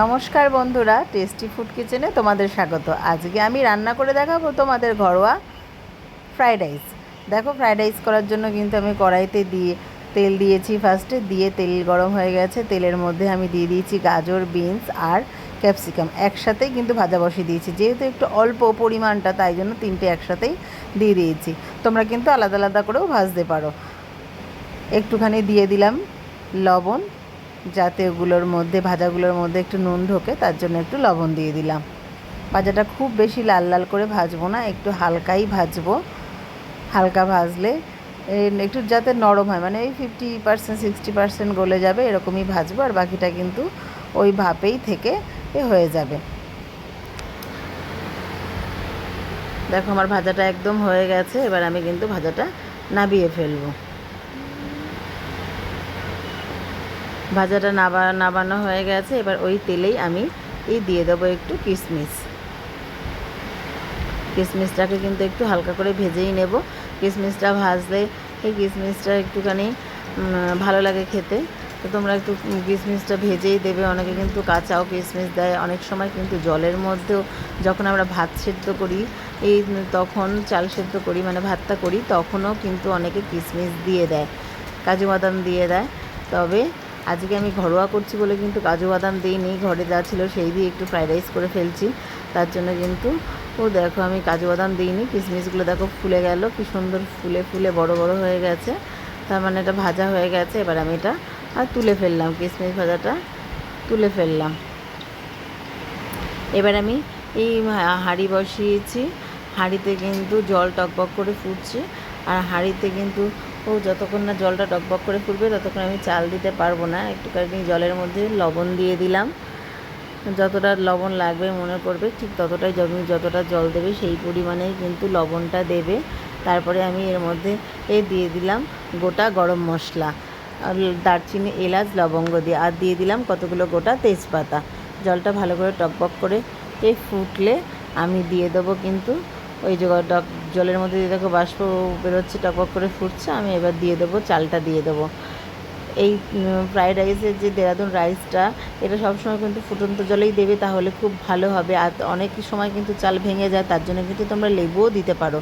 নমস্কার বন্ধুরা tasty food কিচেনে তোমাদের স্বাগত। আজকে আমি রান্না করে দেখাবো তোমাদের ঘরোয়া ফ্রাইড রাইস দেখো ফ্রাইড রাইস করার জন্য কিন্তু আমি কড়াইতে দিয়ে তেল দিয়েছি। ফার্স্টে দিয়ে তেল গরম হয়ে গেছে। তেলের মধ্যে আমি দিয়ে দিয়েছি গাজর বিনস আর ক্যাপসিকাম একসাথেই কিন্তু ভাজা বসিয়ে দিয়েছি। যেহেতু একটু অল্প পরিমাণটা, তাই জন্য তিনটে একসাথেই দিয়ে দিয়েছি। তোমরা কিন্তু আলাদা আলাদা করেও ভাজতে পারো। একটুখানি দিয়ে দিলাম লবণ যাতে ওগুলোর মধ্যে, ভাজাগুলোর মধ্যে একটু নুন ঢোকে, তার জন্য একটু লবণ দিয়ে দিলাম। ভাজাটা খুব বেশি লাল লাল করে ভাজবো না, একটু হালকাই ভাজবো। হালকা ভাজলে একটু যাতে নরম হয় মানে ওই ফিফটি পার্সেন্ট সিক্সটি পার্সেন্ট গলে যাবে, এরকমই ভাজবো, আর বাকিটা কিন্তু ওই ভাপেই থেকে এ হয়ে যাবে। দেখো, আমার ভাজাটা একদম হয়ে গেছে, এবার আমি কিন্তু ভাজাটা নাবিয়ে ফেলব। ভাজাটা নাবা, নাবানো হয়ে গেছে। এবার ওই তেলেই আমি এই দিয়ে দেবো একটু কিশমিশ কিশমিশটাকে কিন্তু একটু হালকা করে ভেজেই নেব। কিশমিশটা ভাজলে এই কিশমিশটা একটুখানি ভালো লাগে খেতে। তো তোমরা একটু কিশমিশটা ভেজেই দেবে। অনেকে কিন্তু কাঁচাও কিশমিশ দেয়। অনেক সময় কিন্তু জলের মধ্যেও যখন আমরা ভাত সেদ্ধ করি, এই তখন চাল সেদ্ধ করি মানে ভাতটা করি, তখনও কিন্তু অনেকে কিশমিশ দিয়ে দেয়। কাজু বাদাম দিয়ে দেয়। তবে আজকে আমি ঘরোয়া করছি বলে কিন্তু কাজু বাদাম দিইনি, ঘরে যা ছিল সেই দিয়ে একটু ফ্রাইড রাইস করে ফেলছি। তার জন্য কিন্তু, ও দেখো আমি কাজু বাদাম দিইনি, কিশমিশগুলো দেখো ফুলে গেল, কি সুন্দর ফুলে ফুলে বড় বড় হয়ে গেছে। তার মানে এটা ভাজা হয়ে গেছে, এবার আমি এটা আর তুলে ফেললাম, কিশমিশ ভাজাটা তুলে ফেললাম। এবার আমি এই হাঁড়ি বসিয়েছি, হাঁড়িতে কিন্তু জল টকবক করে ফুটছে, আর হাঁড়িতে কিন্তু ও যতক্ষণ না জলটা টকবক করে ফুটবে, ততক্ষণ আমি চাল দিতে পারব না। একটুখানি জলের মধ্যে লবণ দিয়ে দিলাম। যতটা লবণ লাগবে মনে করবে, ঠিক ততটাই জমি যতটা জল দেবে সেই পরিমাণেই কিন্তু লবণটা দেবে। তারপরে আমি এর মধ্যে এ দিয়ে দিলাম গোটা গরম মশলা, আর দারচিনি, এলাচ, লবঙ্গ দিয়ে। আর দিয়ে দিলাম কতগুলো গোটা তেজপাতা। জলটা ভালো করে টকবক করে এ ফুটলে আমি দিয়ে দেবো কিন্তু ওই যে জলের মধ্যে দিয়ে দেখো বাষ্প বেরোচ্ছে, টকবক করে ফুটছে, আমি এবার দিয়ে দেবো, চালটা দিয়ে দেবো। এই ফ্রাইড রাইসের যে দেরাদুন রাইসটা এটা সবসময় কিন্তু ফুটন্ত জলেই দেবে, তাহলে খুব ভালো হবে। আর অনেক সময় কিন্তু চাল ভেঙে যায়, তার জন্য কিন্তু তোমরা লেবুও দিতে পারো।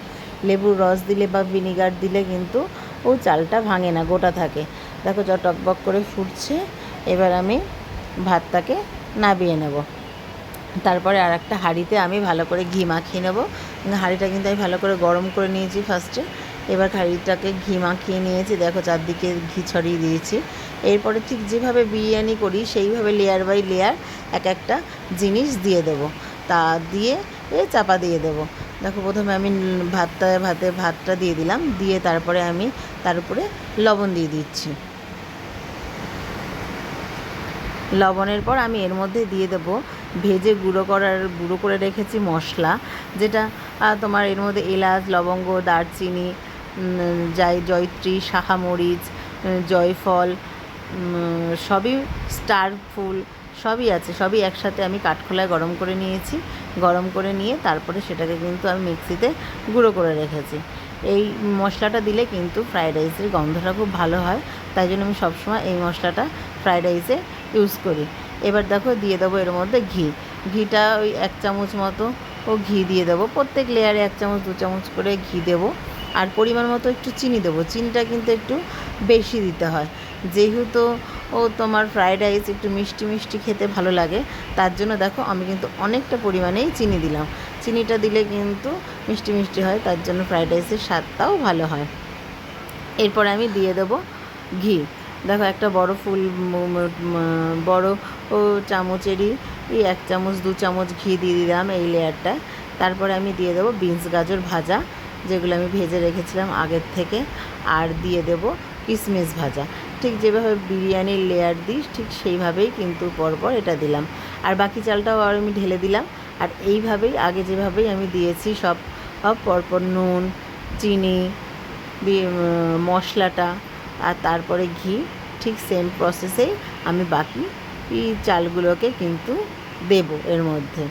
লেবুর রস দিলে বা ভিনিগার দিলে কিন্তু ও চালটা ভাঙে না, গোটা থাকে। দেখো যা টকবক করে ফুটছে, এবার আমি ভাতটাকে নাবিয়ে নেব। তারপরে আর একটা হাঁড়িতে আমি ভালো করে ঘি মাখিয়ে নেব। হাঁড়িটা কিন্তু আমি ভালো করে গরম করে নিয়েছি ফার্স্টে এবার হাঁড়িটাকে ঘি মাখিয়ে নিয়েছি। দেখো চারদিকে ঘি ছড়িয়ে দিয়েছি। এরপরে ঠিক যেভাবে বিরিয়ানি করি, সেইভাবে লেয়ার বাই লেয়ার এক একটা জিনিস দিয়ে দেব। তা দিয়ে এ চাপা দিয়ে দেব। দেখো প্রথমে আমি ভাতটা, ভাতে ভাতটা দিয়ে দিলাম। দিয়ে তারপরে আমি তার উপরে লবণ দিয়ে দিচ্ছি। লবণের পর আমি এর মধ্যে দিয়ে দেব ভেজে গুঁড়ো করার, গুঁড়ো করে রেখেছি মশলা, যেটা তোমার এর মধ্যে এলাচ, লবঙ্গ, দারচিনি যাই, জয়ত্রী, শাখামরিচ জয়ফল সবই স্টার ফুল, সবই আছে, সবই একসাথে আমি কাঠখোলায় গরম করে নিয়েছি। গরম করে নিয়ে তারপরে সেটাকে কিন্তু আমি মিক্সিতে গুঁড়ো করে রেখেছি। এই মশলাটা দিলে কিন্তু ফ্রায়েড রাইসের গন্ধটা খুব ভালো হয়, তাই জন্য আমি সবসময় এই মশলাটা ফ্রায়েড রাইসে ইউজ করি। এবার দেখো দিয়ে দেবো এর মধ্যে ঘি। ঘিটা ওই এক চামচ মতো ও ঘি দিয়ে দেবো। প্রত্যেক লেয়ারে এক চামচ, দু চামচ করে ঘি দেবো। আর পরিমাণ মতো একটু চিনি দেবো। চিনিটা কিন্তু একটু বেশি দিতে হয়। যেহেতু ও তোমার ফ্রাইড রাইস একটু মিষ্টি মিষ্টি খেতে ভালো লাগে, তার জন্য দেখো আমি কিন্তু অনেকটা পরিমাণেই চিনি দিলাম। চিনিটা দিলে কিন্তু মিষ্টি মিষ্টি হয়, তার জন্য ফ্রাইড রাইসের স্বাদটাও ভালো হয়। এরপর আমি দিয়ে দেবো ঘি। দেখো, একটা বড় ফুল বড় চামচেরই এক চামচ, দু চামচ ঘি দিয়ে দিলাম এই লেয়ারটা। তারপরে আমি দিয়ে দেবো বিনস গাজর ভাজা, যেগুলো আমি ভেজে রেখেছিলাম আগের থেকে, আর দিয়ে দেবো কিশমিশ ভাজা। ঠিক যেভাবে বিরিয়ানির লেয়ার দিই, ঠিক সেইভাবেই কিন্তু পরপর এটা দিলাম। আর বাকি চালটাও আর আমি ঢেলে দিলাম, আর এইভাবেই, আগে যেভাবেই আমি দিয়েছি সব পরপর নুন, চিনি মশলাটা আর তারপরে ঘি, ঠিক সেম প্রসেসেই আমি বাকি চালগুলোকে কিন্তু দেব এর মধ্যে।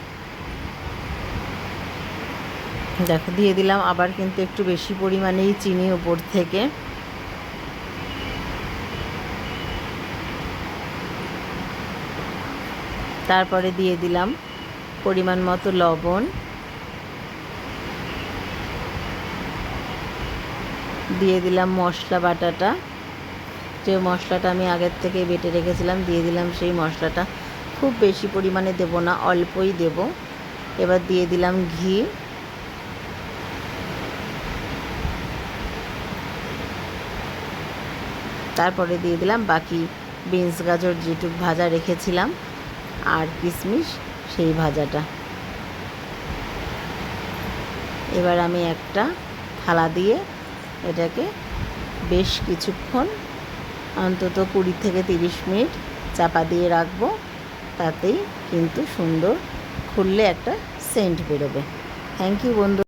দেখো, দিয়ে দিলাম আবার কিন্তু একটু বেশি পরিমাণেই চিনি উপর থেকে। তারপরে দিয়ে দিলাম পরিমাণ মতো লবণ। দিয়ে দিলাম মশলা বাটাটা। যে মশলাটা আমি আগের থেকে বেটে রেখেছিলাম, দিয়ে দিলাম সেই মশলাটা। খুব বেশি পরিমাণে দেব না, অল্পই দেব। এবার দিয়ে দিলাম ঘি। তারপরে দিয়ে দিলাম বাকি বিনস, গাজর যেটুক ভাজা রেখেছিলাম, আর কিশমিশ সেই ভাজাটা। এবার আমি একটা থালা দিয়ে এটাকে বেশ কিছুক্ষণ অন্তত কুড়ি থেকে তিরিশ মিনিট চাপা দিয়ে রাখব। তাতেই কিন্তু সুন্দর খুললে একটা সেন্ট বেরোবে। থ্যাংক ইউ বন্ধু